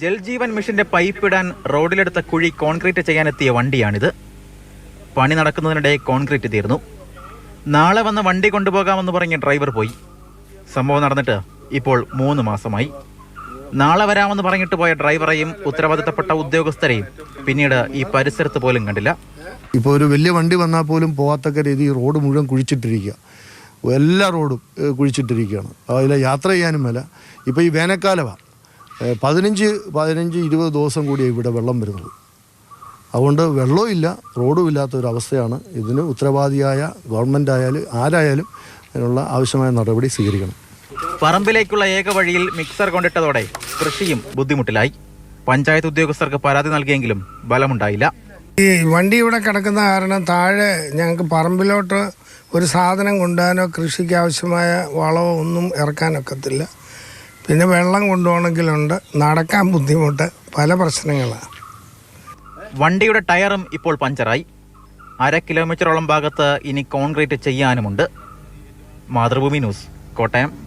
ജൽജീവൻ മിഷന്റെ പൈപ്പ് ഇടാൻ റോഡിലെടുത്ത കുഴി കോൺക്രീറ്റ് ചെയ്യാനെത്തിയ വണ്ടിയാണിത്. പണി നടക്കുന്നതിനിടെ കോൺക്രീറ്റ് തീർന്നു. നാളെ വന്ന് വണ്ടി കൊണ്ടുപോകാമെന്ന് പറഞ്ഞ് ഡ്രൈവർ പോയി. സംഭവം നടന്നിട്ട് ഇപ്പോൾ മൂന്ന് മാസമായി. നാളെ വരാമെന്ന് പറഞ്ഞിട്ട് പോയ ഡ്രൈവറെയും ഉത്തരവാദിത്തപ്പെട്ട ഉദ്യോഗസ്ഥരെയും പിന്നീട് ഈ പരിസരത്ത് പോലും കണ്ടില്ല. ഇപ്പോൾ ഒരു വലിയ വണ്ടി വന്നാൽ പോലും പോകാത്തക്ക രീതി റോഡ് മുഴുവൻ കുഴിച്ചിട്ടിരിക്കുക. എല്ലാ റോഡും കുഴിച്ചിട്ടിരിക്കുകയാണ്. അതിൽ യാത്ര ചെയ്യാനും മേല. ഇപ്പോൾ ഈ വേനൽക്കാലമാണ് പതിനഞ്ച് പതിനഞ്ച് ഇരുപത് ദിവസം കൂടിയാണ് ഇവിടെ വെള്ളം വരുന്നത്. അതുകൊണ്ട് വെള്ളവും ഇല്ല റോഡും ഇല്ലാത്ത ഒരു അവസ്ഥയാണ്. ഇതിന് ഉത്തരവാദിയായ ഗവൺമെന്റ് ആയാലും ആരായാലും അതിനുള്ള ആവശ്യമായ നടപടി സ്വീകരിക്കണം. പറമ്പിലേക്കുള്ള ഏക വഴിയിൽ മിക്സർ കൊണ്ടിട്ടതോടെ കൃഷിയും ബുദ്ധിമുട്ടിലായി. പഞ്ചായത്ത് ഉദ്യോഗസ്ഥർക്ക് പരാതി നൽകിയെങ്കിലും ബലമുണ്ടായില്ല ഈ വണ്ടി ഇവിടെ കിടക്കുന്ന കാരണം താഴെ ഞങ്ങൾക്ക് പറമ്പിലോട്ട് ഒരു സാധനം കൊണ്ടുപോകാനോ കൃഷിക്ക് ആവശ്യമായ വളമോ ഒന്നും ഇറക്കാനൊക്കത്തില്ല. പിന്നെ വെള്ളം കൊണ്ടുപോകണമെങ്കിലുണ്ട്. നടക്കാൻ ബുദ്ധിമുട്ട്. പല പ്രശ്നങ്ങളാണ്. വണ്ടിയുടെ ടയറും ഇപ്പോൾ പഞ്ചറായി. അര കിലോമീറ്ററോളം ഭാഗത്ത് ഇനി കോൺക്രീറ്റ് ചെയ്യാനുമുണ്ട്. മാതൃഭൂമി ന്യൂസ് കോട്ടയം.